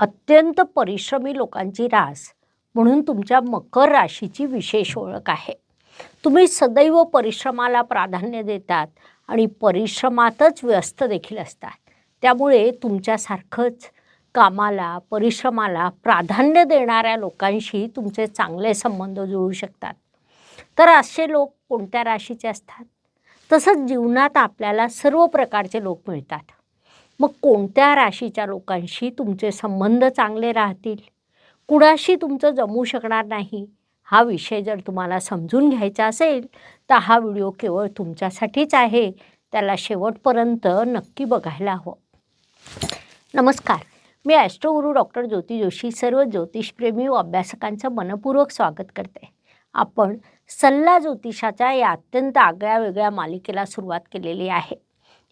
अत्यंत परिश्रमी लोकांची रास म्हणून तुमच्या मकर राशीची विशेष ओळख आहे. तुम्ही सदैव परिश्रमाला प्राधान्य देतात आणि परिश्रमातच व्यस्त देखील असतात. त्यामुळे तुमच्यासारखंच कामाला परिश्रमाला प्राधान्य देणाऱ्या लोकांशी तुमचे चांगले संबंध जुळू शकतात. तर असे लोक कोणत्या राशीचे असतात? तसंच जीवनात आपल्याला सर्व प्रकारचे लोक मिळतात. मग कोणत्या राशीच्या लोकांशी तुमचे संबंध चांगले राहतील? कुणाशी तुमचं जमू शकणार नाही? हा विषय जर तुम्हाला समजून घ्यायचा असेल तर हा व्हिडिओ केवळ तुमच्यासाठीच आहे. त्याला शेवटपर्यंत नक्की बघायला हवं. नमस्कार. मी ॲस्ट्रोगुरू डॉक्टर ज्योती जोशी सर्व ज्योतिषप्रेमी व अभ्यासकांचं मनपूर्वक स्वागत करते. आपण सल्ला ज्योतिषाच्या या अत्यंत आगळ्या वेगळ्या मालिकेला सुरुवात केलेली आहे.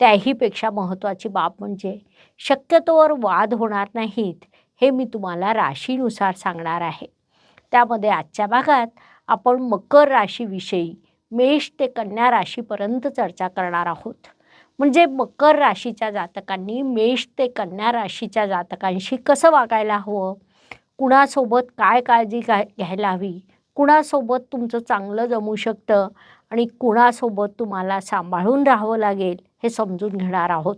त्याहीपेक्षा महत्त्वाची बाब म्हणजे शक्यतोवर वाद होणार नाहीत हे मी तुम्हाला राशीनुसार सांगणार आहे. त्यामध्ये आजच्या भागात आपण मकर राशीविषयी मेष ते कन्या राशीपर्यंत चर्चा करणार आहोत. म्हणजे मकर राशीच्या जातकांनी मेष ते कन्या राशीच्या जातकांशी कसं वागायला हवं? कुणासोबत काय काळजी घ्यायला हवी? कुणासोबत तुमचं चांगलं जमू शकतं? आणि कुणासोबत तुम्हाला सांभाळून राहावं लागेल? हे समजून घेणार आहोत.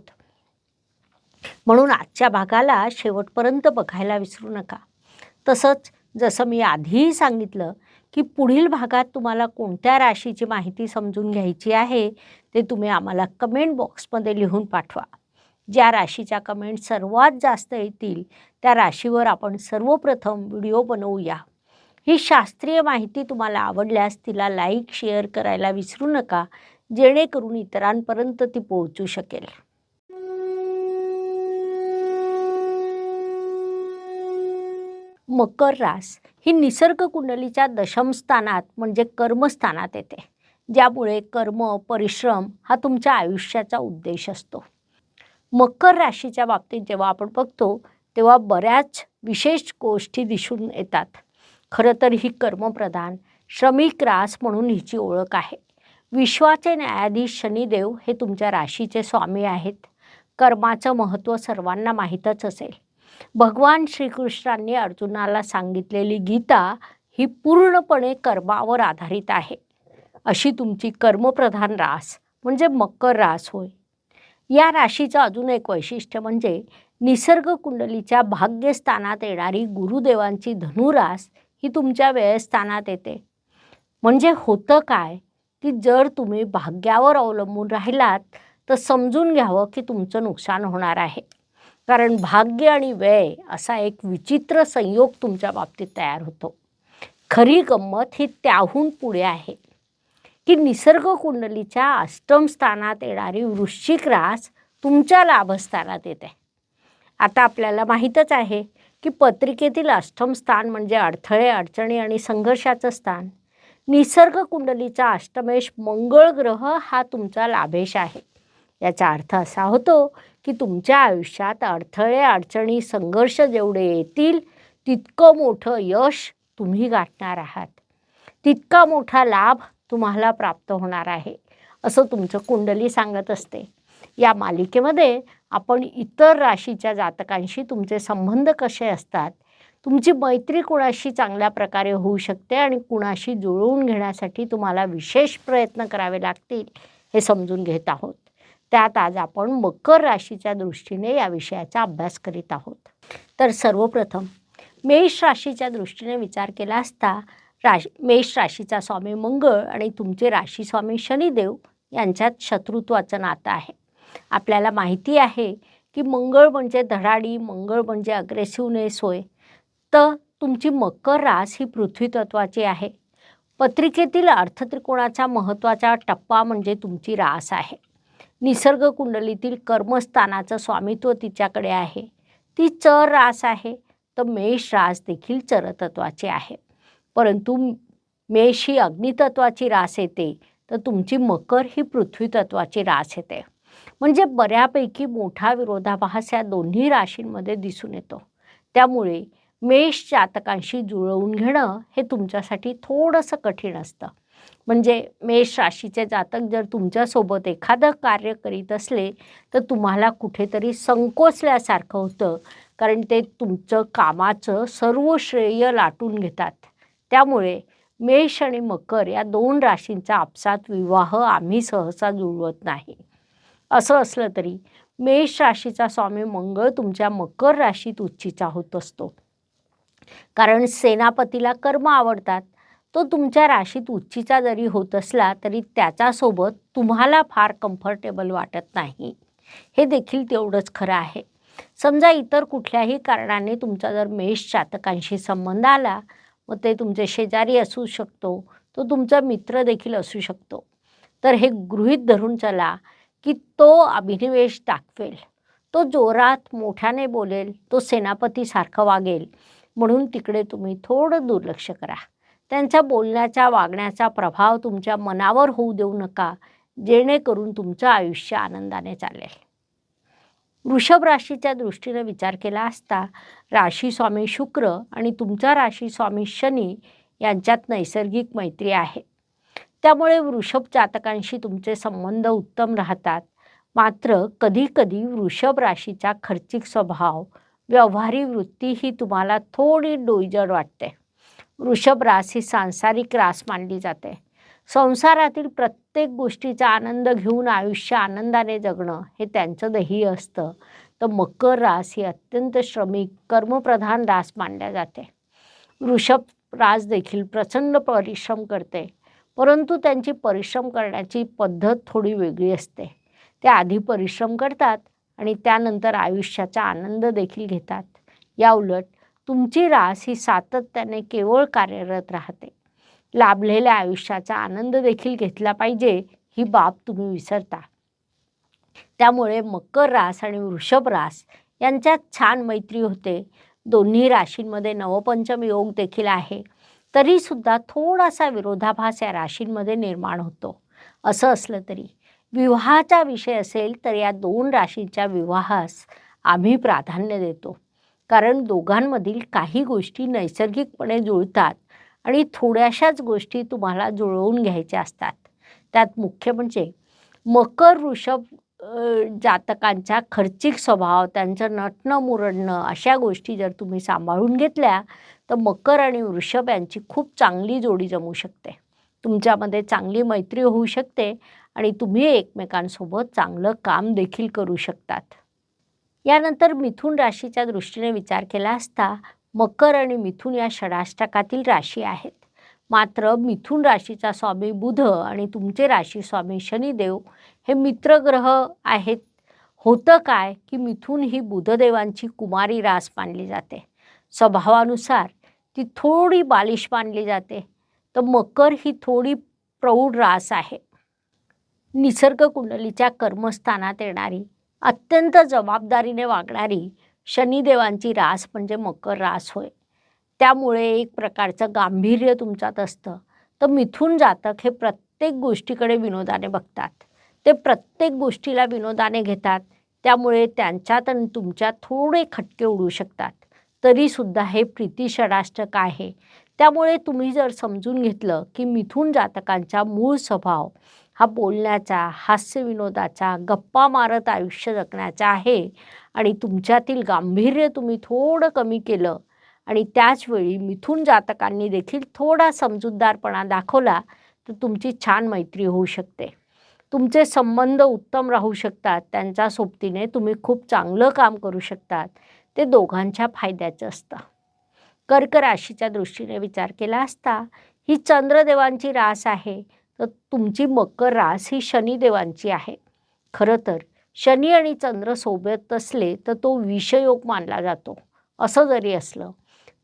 म्हणून आजच्या भागाला शेवटपर्यंत बघायला विसरू नका. तसंच जसं मी आधीही सांगितलं की पुढील भागात तुम्हाला कोणत्या राशीची माहिती समजून घ्यायची आहे ते तुम्ही आम्हाला कमेंट बॉक्समध्ये लिहून पाठवा. ज्या राशीच्या कमेंट सर्वात जास्त येतील त्या राशीवर आपण सर्वप्रथम व्हिडिओ बनवूया. ही शास्त्रीय माहिती तुम्हाला आवडल्यास तिला लाईक शेअर करायला विसरू नका. जेणेकरून इतरांपर्यंत ती पोहोचू शकेल. मकर रास ही निसर्ग कुंडलीच्या दशम स्थानात म्हणजे कर्मस्थानात येते. ज्यामुळे कर्म परिश्रम हा तुमच्या आयुष्याचा उद्देश असतो. मकर राशीच्या बाबतीत जेव्हा आपण बघतो तेव्हा बऱ्याच विशेष गोष्टी दिसून येतात. खरं तर ही कर्मप्रधान श्रमिक रास म्हणून हिची ओळख आहे. विश्वाचे न्यायाधीश शनिदेव हे तुमच्या राशीचे स्वामी आहेत. कर्माचं महत्त्व सर्वांना माहीतच असेल. भगवान श्रीकृष्णांनी अर्जुनाला सांगितलेली गीता ही पूर्णपणे कर्मावर आधारित आहे. अशी तुमची कर्मप्रधान रास म्हणजे मकर रास होय. या राशीचं अजून एक वैशिष्ट्य म्हणजे निसर्ग कुंडलीच्या भाग्यस्थानात येणारी गुरुदेवांची धनुरास ही तुमच्या व्ययस्थानात येते. म्हणजे होतं काय? की जर तुम्ही भाग्यावर अवलंबून राहिलात तर समजून घ्यावं की तुमचं नुकसान होणार आहे. कारण भाग्य आणि व्यय असा एक विचित्र संयोग तुमच्या बाबतीत तयार होतो. खरी गंमत ही त्याहून पुढे आहे की निसर्ग कुंडलीच्या अष्टम स्थानात येणारी वृश्चिक रास तुमच्या लाभस्थानात येते. आता आपल्याला माहीतच आहे की पत्रिकेतील अष्टम स्थान म्हणजे अडथळे अडचणी आणि संघर्षाचं स्थान. निसर्ग कुंडलीचा अष्टमेश मंगळ ग्रह हा तुमचा लाभेश आहे. याचा अर्थ असा होतो की तुमच्या आयुष्यात अडथळे अडचणी संघर्ष जेवढे येतील तितकं मोठं यश तुम्ही गाठणार आहात. तितका मोठा लाभ तुम्हाला प्राप्त होणार आहे असं तुमचं कुंडली सांगत असते. या मालिकेमध्ये आपण इतर राशीच्या जातकांशी तुमचे संबंध कसे असतात तुमची मैत्री कुणाशी चांगल्या प्रकारे होऊ शकते आणि कुणाशी जुळवून घेण्यासाठी तुम्हाला विशेष प्रयत्न करावे लागतील हे समजून घेत आहोत. त्यात आज आपण मकर राशीच्या दृष्टीने या विषयाचा अभ्यास करीत आहोत. तर सर्वप्रथम मेष राशीच्या दृष्टीने विचार केला असता राश मेष राशीचा स्वामी मंगळ आणि तुमचे राशी स्वामी शनिदेव यांच्यात शत्रुत्वाचं नातं आहे. आपल्याला माहिती आहे की मंगळ म्हणजे धडाडी मंगळ म्हणजे अग्रेसिव्हनेस होय. तर तुमची मकर रास ही पृथ्वी तत्वाची आहे. पत्रिकेतील अर्थत्रिकोणाचा महत्त्वाचा टप्पा म्हणजे तुमची रास आहे. निसर्ग कुंडलीतील कर्मस्थानाचं स्वामित्व तिच्याकडे आहे. ती चर रास आहे तर मेष रास देखील चरतत्वाची आहे. परंतु मेष ही अग्नितत्वाची रास येते तर तुमची मकर ही पृथ्वी तत्वाची रास येते. म्हणजे बऱ्यापैकी मोठा विरोधाभास या दोन्ही राशींमध्ये दिसून येतो. त्यामुळे मेष जातकांशी जुळवून घेणं हे तुमच्यासाठी थोडंसं कठीण असतं. म्हणजे मेष राशीचे जातक जर तुमच्यासोबत एखादं कार्य करीत असले तर तुम्हाला कुठेतरी संकोचल्यासारखं होतं कारण ते तुमचं कामाचं सर्व श्रेय लाटून घेतात. त्यामुळे मेष आणि मकर या दोन राशींचा आपसात विवाह आम्ही सहसा जुळवत नाही. असं असलं तरी मेष राशीचा स्वामी मंगळ तुमच्या मकर राशीत उच्चीचा होत असतो. कारण सेनापतीला कर्म आवडतात. तो तुमच्या राशीत उच्चीचा जरी होत असला तरी त्याच्यासोबत तुम्हाला फार कम्फर्टेबल वाटत नाही. हे देखील तेवढंच खरं आहे. समजा इतर कुठल्याही कारणाने तुमचा जर मेष जातकांशी संबंध आला मग ते तुमचे शेजारी असू शकतो तो तुमचा मित्र देखील असू शकतो. तर हे गृहीत धरून चला की तो अभिनिवेश दाखवेल. तो जोरात मोठ्याने बोलेल तो सेनापतीसारखं वागेल. म्हणून तिकडे तुम्ही थोडं दुर्लक्ष करा. त्यांच्या बोलण्याचा वागण्याचा प्रभाव तुमच्या मनावर होऊ देऊ नका जेणेकरून तुमचं आयुष्य आनंदाने चालेल. वृषभ राशीच्या दृष्टीने विचार केला असता राशी स्वामी शुक्र आणि तुमचा राशी स्वामी शनी यांच्यात नैसर्गिक मैत्री आहे. त्यामुळे वृषभ जातकांशी तुमचे संबंध उत्तम राहतात. मात्र कधीकधी वृषभ राशीचा खर्चिक स्वभाव व्यवहारी वृत्ती ही तुम्हाला थोडी डोईजड वाटते. वृषभ रास ही सांसारिक रास मानली जाते. संसारातील प्रत्येक गोष्टीचा आनंद घेऊन आयुष्य आनंदाने जगणं हे त्यांचं ध्येय असतं. तर मकर रास ही अत्यंत श्रमिक कर्मप्रधान रास मानल्या जाते. वृषभ रास देखील प्रचंड परिश्रम करते. परंतु त्यांची परिश्रम करण्याची पद्धत थोडी वेगळी असते. ते आधी परिश्रम करतात आणि त्यानंतर आयुष्याचा आनंद देखील घेतात. या उलट तुमची रास ही सातत्याने केवळ कार्यरत राहते. लाभलेल्या आयुष्याचा आनंद देखील घेतला पाहिजे ही बाब तुम्ही विसरता. त्यामुळे मकर रास आणि वृषभ रास यांच्यात छान मैत्री होते. दोन्ही राशींमध्ये नवपंचम योग देखील आहे. तरीसुद्धा थोडासा विरोधाभास या राशींमध्ये निर्माण होतो. असं असलं तरी. विवाहाचा विषय असेल तर या दोन राशीच्या विवाहास आम्ही प्राधान्य देतो. कारण दोघांमधील काही गोष्टी नैसर्गिकपणे जुळतात आणि थोड्याशाच गोष्टी तुम्हाला जुळवून घ्यायच्या असतात. त्यात मुख्य म्हणजे मकर वृषभ जातकांचा खर्चिक स्वभाव त्यांचं नटणं मुरडणं अशा गोष्टी जर तुम्ही सांभाळून घेतल्या तर मकर आणि वृषभ यांची खूप चांगली जोडी जमू शकते. तुमच्यामध्ये चांगली मैत्री होऊ शकते आणि तुम्ही एकमेकांसोबत चांगलं काम देखील करू शकतात. यानंतर मिथुन राशीच्या दृष्टीने विचार केला असता मकर आणि मिथुन या षडाष्टकातील राशी आहेत. मात्र मिथुन राशीचा स्वामी बुध आणि तुमचे राशी स्वामी शनिदेव हे मित्रग्रह आहेत. होतं काय की मिथुन ही बुधदेवांची कुमारी रास मानली जाते. स्वभावानुसार ती थोडी बालिश मानली जाते. तर मकर ही थोडी प्रौढ रास आहे. निसर्ग कुंडलीच्या कर्मस्थानात येणारी अत्यंत जबाबदारीने वागणारी शनिदेवांची रास म्हणजे मकर रास होय. त्यामुळे एक प्रकारचं गांभीर्य तुमच्यात असतं. तर मिथून जातक हे प्रत्येक गोष्टीकडे विनोदाने बघतात. ते प्रत्येक गोष्टीला विनोदाने घेतात. त्यामुळे त्यांच्यात आणि तुमच्यात थोडे खटके उडू शकतात. तरीसुद्धा हे प्रीती षडाष्टक आहे. त्यामुळे तुम्ही जर समजून घेतलं की मिथून जातकांचा मूळ स्वभाव हा बोलण्याचा हास्यविनोदाचा गप्पा मारत आयुष्य जगण्याचा आहे. आणि तुमच्यातील गांभीर्य तुम्ही थोडं कमी केलं. आणि त्याचवेळी मिथून जातकांनी देखील थोडा समजूतदारपणा दाखवला तर तुमची छान मैत्री होऊ शकते. तुमचे संबंध उत्तम राहू शकतात. त्यांच्या सोबतीने तुम्ही खूप चांगलं काम करू शकतात. ते दोघांच्या फायद्याचं असतं. कर्क राशीच्या दृष्टीने विचार केला असता ही चंद्रदेवांची रास आहे. तर तुमची मकर रास ही शनिदेवांची आहे. खरं तर शनी आणि चंद्र सोबत असले तर तो विषयोग मानला जातो असं जरी असलं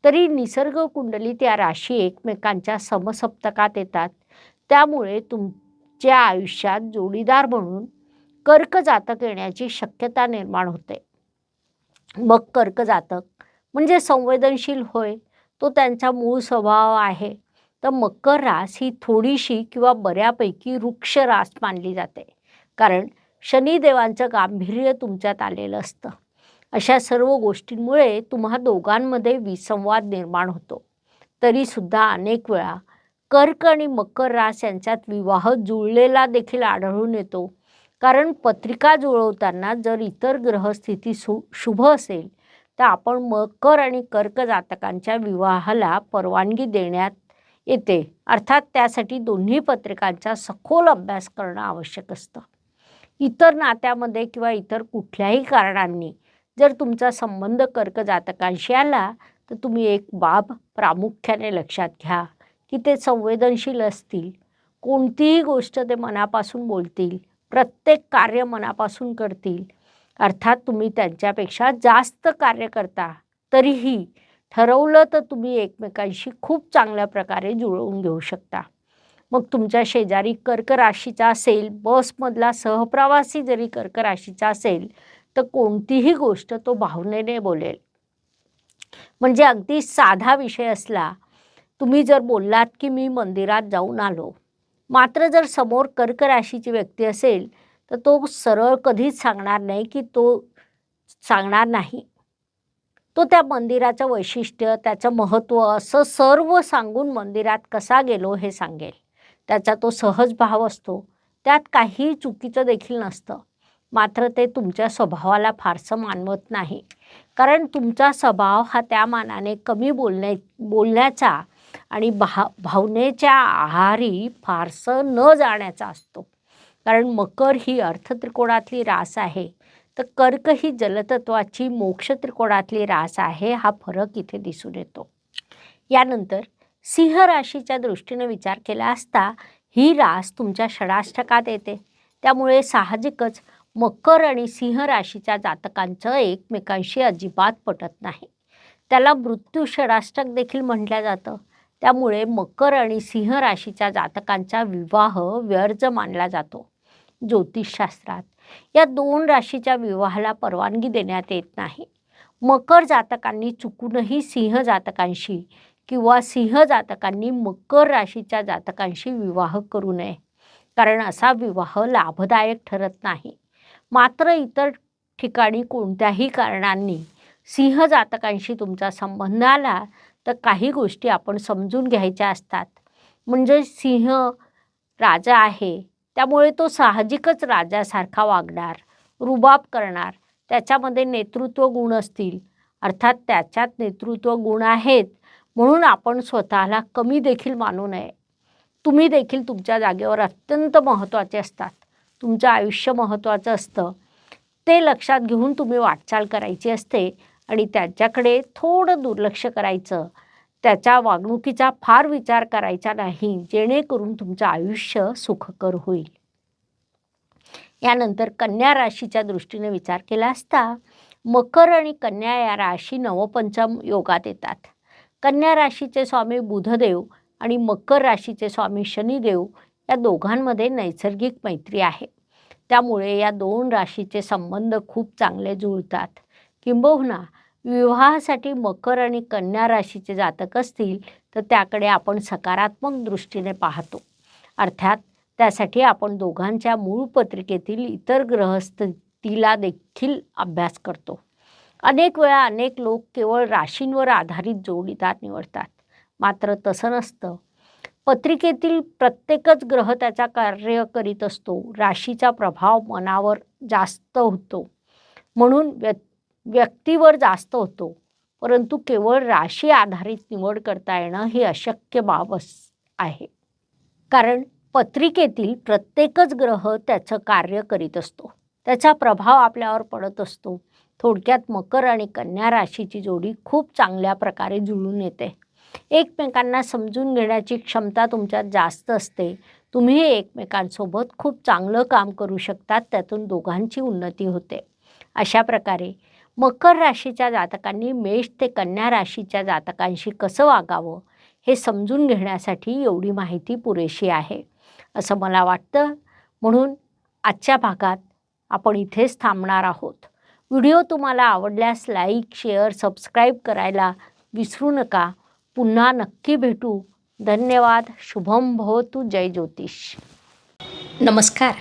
तरी निसर्ग कुंडलीत या राशी एकमेकांच्या समसप्तकात येतात. त्यामुळे तुमच्या आयुष्यात जोडीदार म्हणून कर्क जातक येण्याची शक्यता निर्माण होते. मग कर्क जातक म्हणजे संवेदनशील होय तो त्यांचा मूळ स्वभाव आहे. तर मकर रास ही थोडीशी किंवा बऱ्यापैकी वृक्ष रास मानली जाते. कारण शनिदेवांचं गांभीर्य तुमच्यात आलेलं असतं. अशा सर्व गोष्टींमुळे तुम्हा दोघांमध्ये विसंवाद निर्माण होतो. तरीसुद्धा अनेक वेळा कर्क आणि मकर रास यांच्यात विवाह जुळलेला देखील आढळून येतो. कारण पत्रिका जुळवताना जर इतर ग्रहस्थिती सु शुभ असेल तर आपण मकर आणि कर्क जातकांच्या विवाहाला परवानगी देण्यात येते. अर्थात त्यासाठी दोन्ही पत्रिकांचा सखोल अभ्यास करणं आवश्यक असतं. इतर नात्यामध्ये किंवा इतर कुठल्याही कारणांनी जर तुमचा संबंध कर्क जातकांशी आला तर तुम्ही एक बाब प्रामुख्याने लक्षात घ्या की ते संवेदनशील असतील. कोणतीही गोष्ट ते मनापासून बोलतील प्रत्येक कार्य मनापासून करतील. अर्थात तुम्ही त्यांच्यापेक्षा जास्त कार्य करता तरीही ठरवलं तर तुम्ही एकमेकांशी खूप चांगल्या प्रकारे जुळवून घेऊ शकता. मग तुमच्या शेजारी कर्क राशीचा असेल बसमधला सहप्रवासी जरी कर्क राशीचा असेल तर कोणतीही गोष्ट तो भावनेने बोलेल. म्हणजे अगदी साधा विषय असला तुम्ही जर बोललात की मी मंदिरात जाऊन आलो मात्र जर समोर कर्क राशीची व्यक्ती असेल तर तो सरळ कधीच सांगणार नाही की तो सांगणार नाही. तो त्या मंदिराचं वैशिष्ट्य त्याचं महत्त्व असं सर्व सांगून मंदिरात कसा गेलो हे सांगेल. त्याचा तो सहज भाव असतो. त्यात काही चुकीचं देखील नसतं. मात्र ते तुमच्या स्वभावाला फारसं मानवत नाही. कारण तुमचा स्वभाव हा त्या मानाने कमी बोलण्या बोलण्याचा आणि भा भावनेच्या आहारी फारसं न जाण्याचा असतो. कारण मकर ही अर्थत्रिकोणातली रास आहे. तर कर्क ही जलतत्वाची मोक्ष त्रिकोणातली रास आहे हा फरक इथे दिसून येतो. यानंतर सिंह राशीच्या दृष्टीने विचार केला असता ही रास तुमच्या षडाष्टकात येते. त्यामुळे साहजिकच मकर आणि सिंह राशीच्या जातकांचं एकमेकांशी अजिबात पटत नाही. त्याला मृत्यू षडाष्टक देखील म्हटलं जातं. त्यामुळे मकर आणि सिंह राशीच्या जातकांचा विवाह व्यर्ज मानला जातो. ज्योतिषशास्त्रात या दोन राशीच्या विवाहाला परवानगी देण्यात येत नाही. मकर जातकांनी चुकूनही सिंह जातकांशी किंवा सिंह जातकांनी मकर राशीच्या जातकांशी विवाह करू नये. कारण असा विवाह लाभदायक ठरत नाही. मात्र इतर ठिकाणी कोणत्याही कारणांनी सिंह जातकांशी तुमचा संबंध आला तर काही गोष्टी आपण समजून घ्यायच्या असतात. म्हणजे सिंह राजा आहे त्यामुळे तो साहजिकच राजासारखा वागणार रुबाब करणार. त्याच्यामध्ये नेतृत्व गुण असतील. अर्थात त्याच्यात नेतृत्व गुण आहेत म्हणून आपण स्वतःला कमी देखील मानू नये. तुम्ही देखील तुमच्या जागेवर अत्यंत महत्त्वाचे असतात. तुमचं आयुष्य महत्त्वाचं असतं. ते लक्षात घेऊन तुम्ही वाटचाल करायची असते आणि त्याच्याकडे थोडं दुर्लक्ष करायचं. त्याच्या वागणुकीचा फार विचार करायचा नाही जेणेकरून तुमचं आयुष्य सुखकर होईल. यानंतर कन्या राशीच्या दृष्टीने विचार केला असता मकर आणि कन्या या राशी नवपंचम योगात येतात. कन्या राशीचे स्वामी बुधदेव आणि मकर राशीचे स्वामी शनिदेव या दोघांमध्ये नैसर्गिक मैत्री आहे. त्यामुळे या दोन राशीचे संबंध खूप चांगले जुळतात. किंबहुना विवाहासाठी मकर आणि कन्या राशीचे जातक असतील तर त्याकडे आपण सकारात्मक दृष्टीने पाहतो. अर्थात त्यासाठी आपण दोघांच्या मूळ पत्रिकेतील इतर ग्रहस्थितीला देखील अभ्यास करतो. अनेक वेळा अनेक लोक केवळ राशींवर आधारित जोडीदार निवडतात. मात्र तसं नसतं. पत्रिकेतील प्रत्येकच ग्रह त्याचा कार्य करीत असतो. राशीचा प्रभाव मनावर जास्त होतो. म्हणून व्य व्यक्तीवर जास्त होतो. परंतु केवळ राशी आधारित निवड करता येणं ही अशक्य बाब आहे. कारण पत्रिकेतील प्रत्येकच ग्रह त्याचं कार्य करीत असतो. त्याचा प्रभाव आपल्यावर पडत असतो. थोडक्यात मकर आणि कन्या राशीची जोडी खूप चांगल्या प्रकारे जुळून येते. एकमेकांना समजून घेण्याची क्षमता तुमच्यात जास्त असते. तुम्ही एकमेकांसोबत खूप चांगलं काम करू शकतात. त्यातून दोघांची उन्नती होते. अशा प्रकारे मकर राशीच्या जातकांनी मेष ते कन्या राशीच्या जातकांशी कसं वागावं हे समजून घेण्यासाठी एवढी माहिती पुरेशी आहे. असं मला वाटतं. म्हणून आजच्या भागात आपण इथेच थांबणार आहोत. व्हिडिओ तुम्हाला आवडल्यास लाईक शेअर सबस्क्राईब करायला विसरू नका. पुन्हा नक्की भेटू. धन्यवाद. शुभम भवतु. जय ज्योतिष. नमस्कार.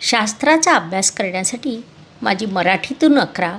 शास्त्राचा अभ्यास करण्यासाठी माझी मराठीतून अकरा